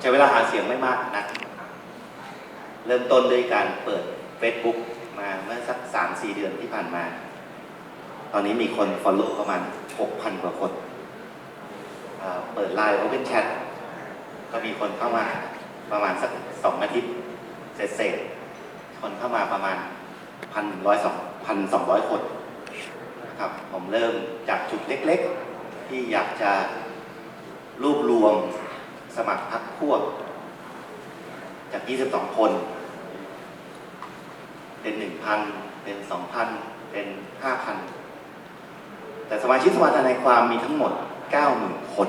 ใช้เวลาหาเสียงไม่มากนะเริ่มต้นด้วยการเปิด Facebook มาเมื่อสักสามสี่เดือนที่ผ่านมา ตอนนี้มีคน Follow ประมาณ 6,000 กว่าคนเอ่อเปิดไลน์ Open Chat ก็มีคนเข้ามาประมาณสักสองอาทิตย์เศษๆคนเข้ามาประมาณพันร้อยสองพันสองร้อยคนนะครับผมเริ่มจากจุดเล็ก ๆ ที่อยากจะรวบรวม มัครพรรคพวก จาก 22 คน เป็น 1,000 เป็น 2,000 เป็น 5,000 แต่สมาชิกสภาทนายความมีทั้งหมด 90,000 คน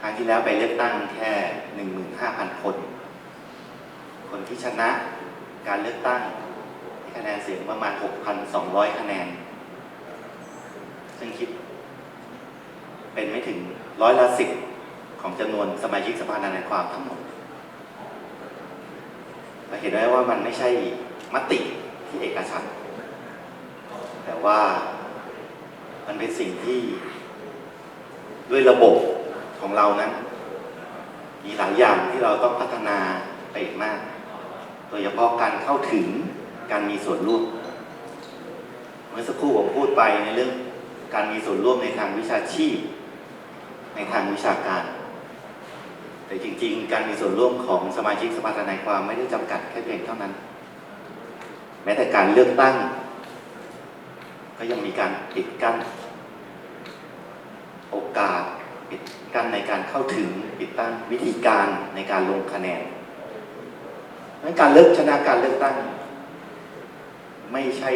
ครั้งที่แล้วไปเลือกตั้งแค่ 15,000 คน คนที่ชนะการเลือกตั้งคะแนนเสียงประมาณ 6,200 คะแนน ซึ่งคิดเป็นไม่ถึงร้อยละสิบ ของจำนวนสมาชิกสภาทนายความทั้งหมดเราเห็นได้ว่ามันไม่ใช่มติที่เอกฉันท์แต่ว่ามันเป็นสิ่งที่ด้วยระบบของเรานั้น มีหลายอย่างที่เราต้องพัฒนาไปอีกมาก โดยเฉพาะการเข้าถึงการมีส่วนร่วม เมื่อสักครู่ผมพูดไปในเรื่อง การมีส่วนร่วมในทางวิชาชีพ ในทางวิชาการ แต่จริง ๆ การมีส่วนร่วมของสมาชิกสภาทนายความไม่ได้จำกัดแค่เพียงเท่านั้น แม้แต่การเลือกตั้ง ก็ยังมีการปิดกั้นโอกาสปิดกั้นในการเข้าถึงปิดตั้งวิธีการในการลงคะแนนนั้นการเลือกชนะการเลือกตั้ง ไม่ใช่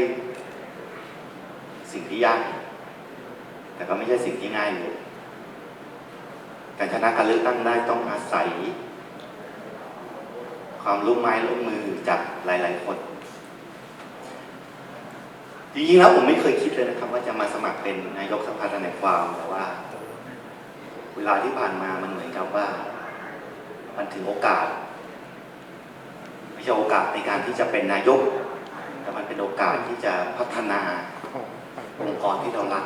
สิ่งที่ยากแต่ก็ไม่ใช่สิ่งที่ง่ายเลย การชนะการเลือกตั้งได้ต้องอาศัย ความร่วมไม้ร่วมมือจากหลาย ๆ คนจริงๆแล้วผมไม่เคยคิดเลยนะครับ ว่าจะมาสมัครเป็นนายกสภาทนายความแต่ว่า เวลาที่ผ่านมามันเหมือนกับว่า มันถึงโอกาสไม่ใช่โอกาสในการที่จะเป็นนายก แต่มันเป็นโอกาสที่จะพัฒนาองค์กรที่เรารัก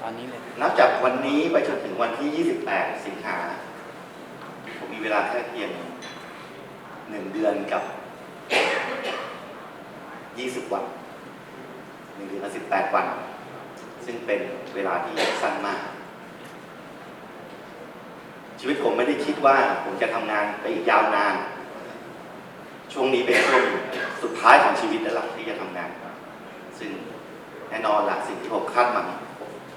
ตอนนี้เลย นับจากวันนี้ไปจนถึงวันที่ 28 สิงหา ผมมีเวลาแค่เพียงหนึ่งเดือนกับ 20 วันหนึ่งเดือนกับ18วัน ซึ่งเป็นเวลาที่สั้นมาก ชีวิตผมไม่ได้คิดว่าผมจะทำงานไปอีกยาวนาน ช่วงนี้เป็นช่วงสุดท้ายของชีวิตแล้วล่ะที่จะทำงาน ซึ่งแน่นอนละสิ่งที่ผมคาดหวัง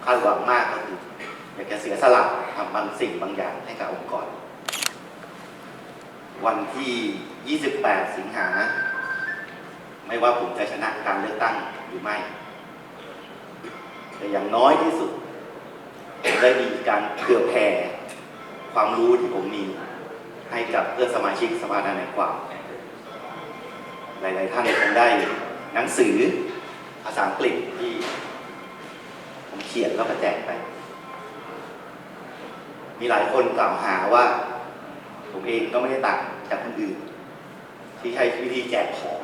คาดหวังมากก็คืออยากจะเสียสละทำบางสิ่งบางอย่างให้กับองค์กร วันที่ 28 สิงหา ไม่ว่าผมจะชนะการเลือกตั้งหรือไม่ แต่อย่างน้อยที่สุดผมได้มีการเผื่อแผ่ความรู้ที่ผมมีให้กับเพื่อนสมาชิกสภาทนายความ หลาย ๆ ท่านคงได้หนังสือภาษาอังกฤษที่ ผมเขียนแล้วก็แจกไป มีหลายคนกล่าวหาว่า ผมเองก็ไม่ได้ต่างจากคนอื่น ที่ใช้วิธีแจกของ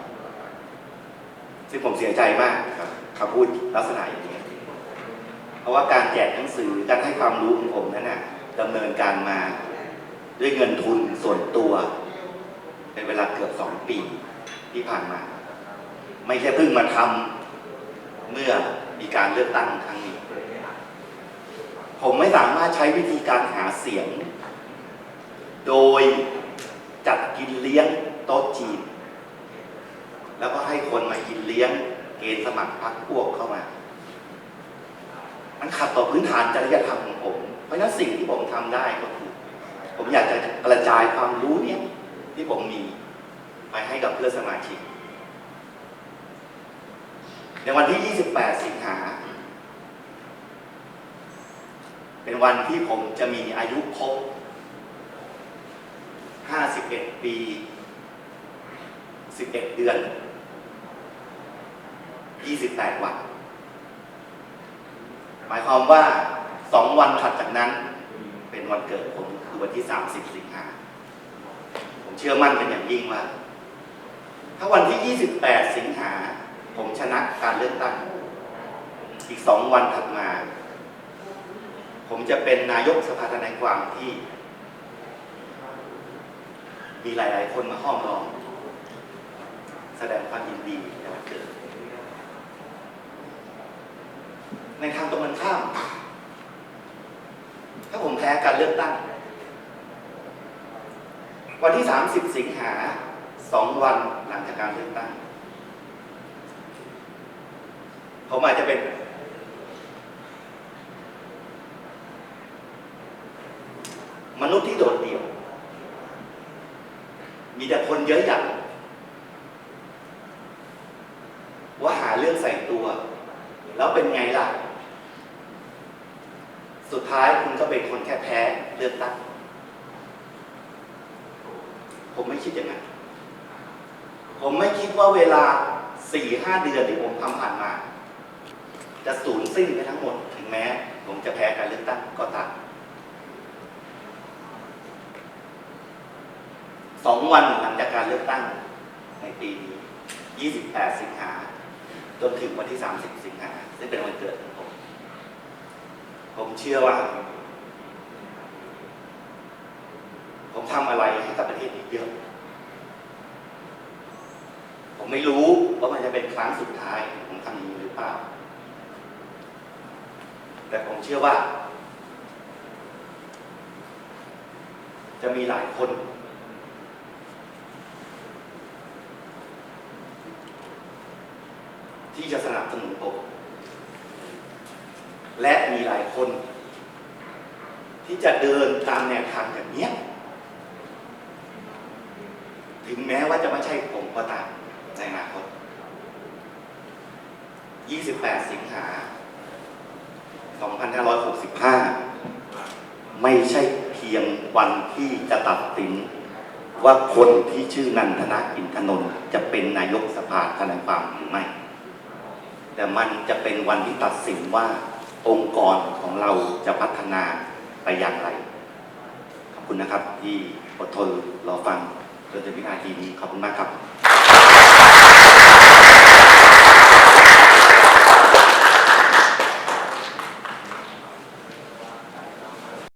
ซึ่งผมเสียใจมากครับคำพูดลักษณะอย่างนี้ เพราะว่าการแจกหนังสือการให้ความรู้ของผมนั้นนะดำเนินการมาด้วยเงินทุนส่วนตัว เป็นเวลาเกือบสองปีที่ผ่านมา ไม่ใช่เพิ่งมาทำเมื่อมีการเลือกตั้งครั้งนี้ ผมไม่สามารถใช้วิธีการหาเสียง โดยจัดกินเลี้ยงโต๊ะจีน แล้วก็ให้คนมากินเลี้ยง เกณฑ์สมัครพรรคพวกเข้ามา มันขัดต่อพื้นฐานจริยธรรมของผม เพราะฉะนั้นสิ่งที่ผมทำได้ก็คือ ผมอยากจะกระจายความรู้เนี่ยที่ผมมีไปให้กับเพื่อนสมาชิก ในวันที่ 28 สิงหา เป็นวันที่ผมจะมีอายุครบ 51 ปี 11 เดือน 28 วัน หมายความว่า 2 วันถัดจากนั้น เป็นวันเกิดผมคือวันที่ 30 สิงหา ผมเชื่อมั่นเป็นอย่างยิ่งว่า ถ้าวันที่ 28 สิงหา ผมชนะการเลือกตั้ง อีกสองวันถัดมา ผมจะเป็นนายกสภาทนายความที่ มีหลาย ๆ คนมาห้อมล้อมแสดงความยินดีในวันเกิด ในทางตรงกันข้าม ถ้าผมแพ้การเลือกตั้ง วันที่ 30 สิงหาสองวันหลังจากการเลือกตั้ง ผมอาจจะเป็น ม นุษย์ที่โดดเดี่ยว มีแต่คนเยอะหยันว่าหาเรื่องใส่ตัว แล้วเป็นไงล่ะ สุดท้ายคุณก็เป็นคนแค่แพ้เลือกตั้งผมไม่คิดอย่างนั้น ผมไม่คิดว่าเวลาสี่ห้าเดือนที่ผมทำผ่านมา จะสูญสิ้นไปทั้งหมด ถึงแม้ ผมจะแพ้การเลือกตั้งก็ตาม สองวันหลังจากการเลือกตั้งในปีนี้28 สิงหา จนถึงวันที่ 30 สิงหา ซึ่งเป็นวันเกิดของผม ผมเชื่อว่า ผมทำอะไรให้กับประเทศนี้เยอะ ผมไม่รู้ว่ามันจะเป็นครั้งสุดท้ายผมทำองนี้หรือเปล่า แต่ผมเชื่อว่า จะมีหลายคน ที่จะสนับสนุนผมและมีหลายคน ที่จะเดินตามแนวทางอย่างนี้ถึงแม้ว่าจะไม่ใช่ผมก็ตามในอนาคต 28 สิงหา 2565 ไม่ใช่เพียงวันที่จะตัดสิน ว่าคนที่ชื่อนันทนาอินทนนท์จะเป็นนายกสภาทนายความหรือไม่ แต่มันจะเป็นวันที่ตัดสินว่าองค์กรของเราจะพัฒนาไปอย่างไร ขอบคุณนะครับที่อดทนรอฟังจนถึงวินาทีนี้ขอบคุณมากครับ